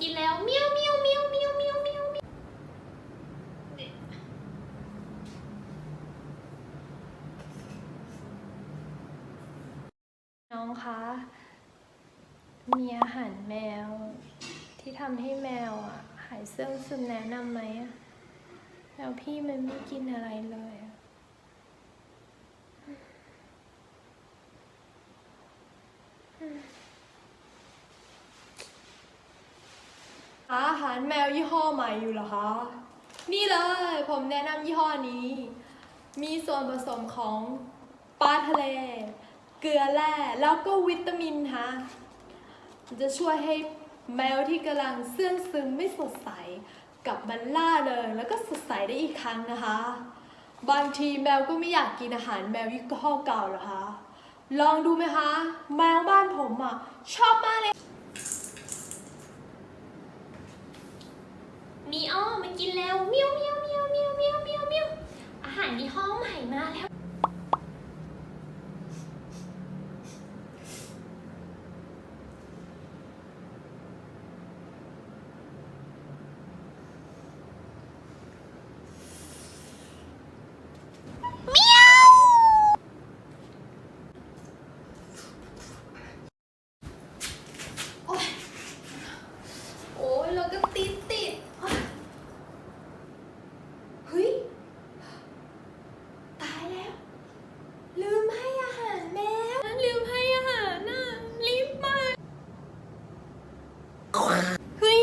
กินแล้วเมียวเมียวเมียวเมียวเมียวเมียวเมียวน้องคะ มีอาหารแมว ที่ทำให้แมวอะ หายเสื่องซึมแนะนำไหมอะแมวพี่มันไม่กินอะไรเลยอะ หาอาหารแมวยี่ห้อใหม่อยู่เหรอคะ นี่เลยผมแนะนำยี่ห้อนี้ มีส่วนผสมของปลาทะเล เกลือแร่แล้วก็วิตามินฮะจะช่วยให้แมวที่กำลังเสื่องซึมไม่สดใสกลับมาล่าเริงแล้วก็สดใสได้อีกครั้งนะคะ บางทีแมวก็ไม่อยากกินอาหารแมวยี่ห้อเก่าหรอคะ ลองดูไหมคะ แมวบ้านผมอะชอบมากเลย มีอ้อมันกินแล้วเมียวเมียวเมียวเมียวเมียวเมียวเมียวอาหารยี่ห้อใหม่มาแล้ว โอ๊ยโอ้ยเราก็ติดติดเฮ้ย ตายแล้ว ลืมให้อาหารแมวลืมให้อาหารน่ะรีบมาเฮ้ย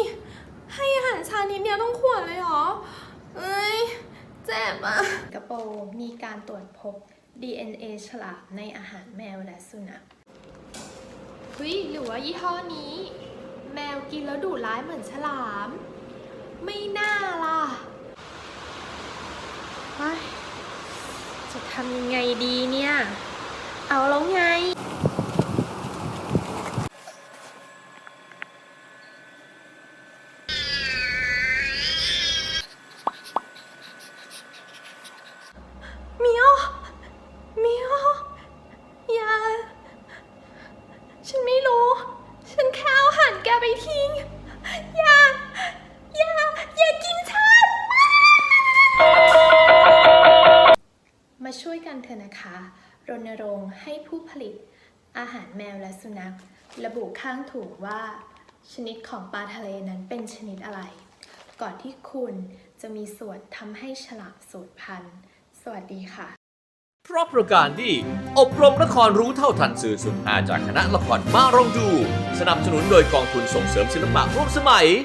ให้อาหารชานิดเดียวต้องขวดเลยเหรอ เอ้ย เจ็บอะก ระโปรงมีการตรวจพบ DNA ฉลามในอาหารแมวและสุนัขเฮ้ยหรือว่ายี่ห้อนี้ แมวกินแล้วดุร้ายเหมือนฉลาม ไม่น่าล่ะจะทำยังไงดีเนี่ย เอาแล้วไง เมียวเมียวอย่า ฉันไม่รู้ ฉันแค่เอาอาหันแกไปทิ้ง อย่า อย่า อย่ากินฉัน มาช่วยกันเถอะนะคะ รณรงค์ให้ผู้ผลิต อาหารแมวและสุนัข ระบุข้างถุงว่า ชนิดของปลาทะเลนั้นเป็นชนิดอะไร ก่อนที่คุณจะมีส่วนทำให้ฉลามสูญพันธุ์ สวัสดีค่ะ เพราะประการที่อบรมละครรู้เท่าทันสื่อสุดหาจากคณะละครมาลองดู สนับสนุนโดยกองทุนส่งเสริมศิลปะร่วมสมัย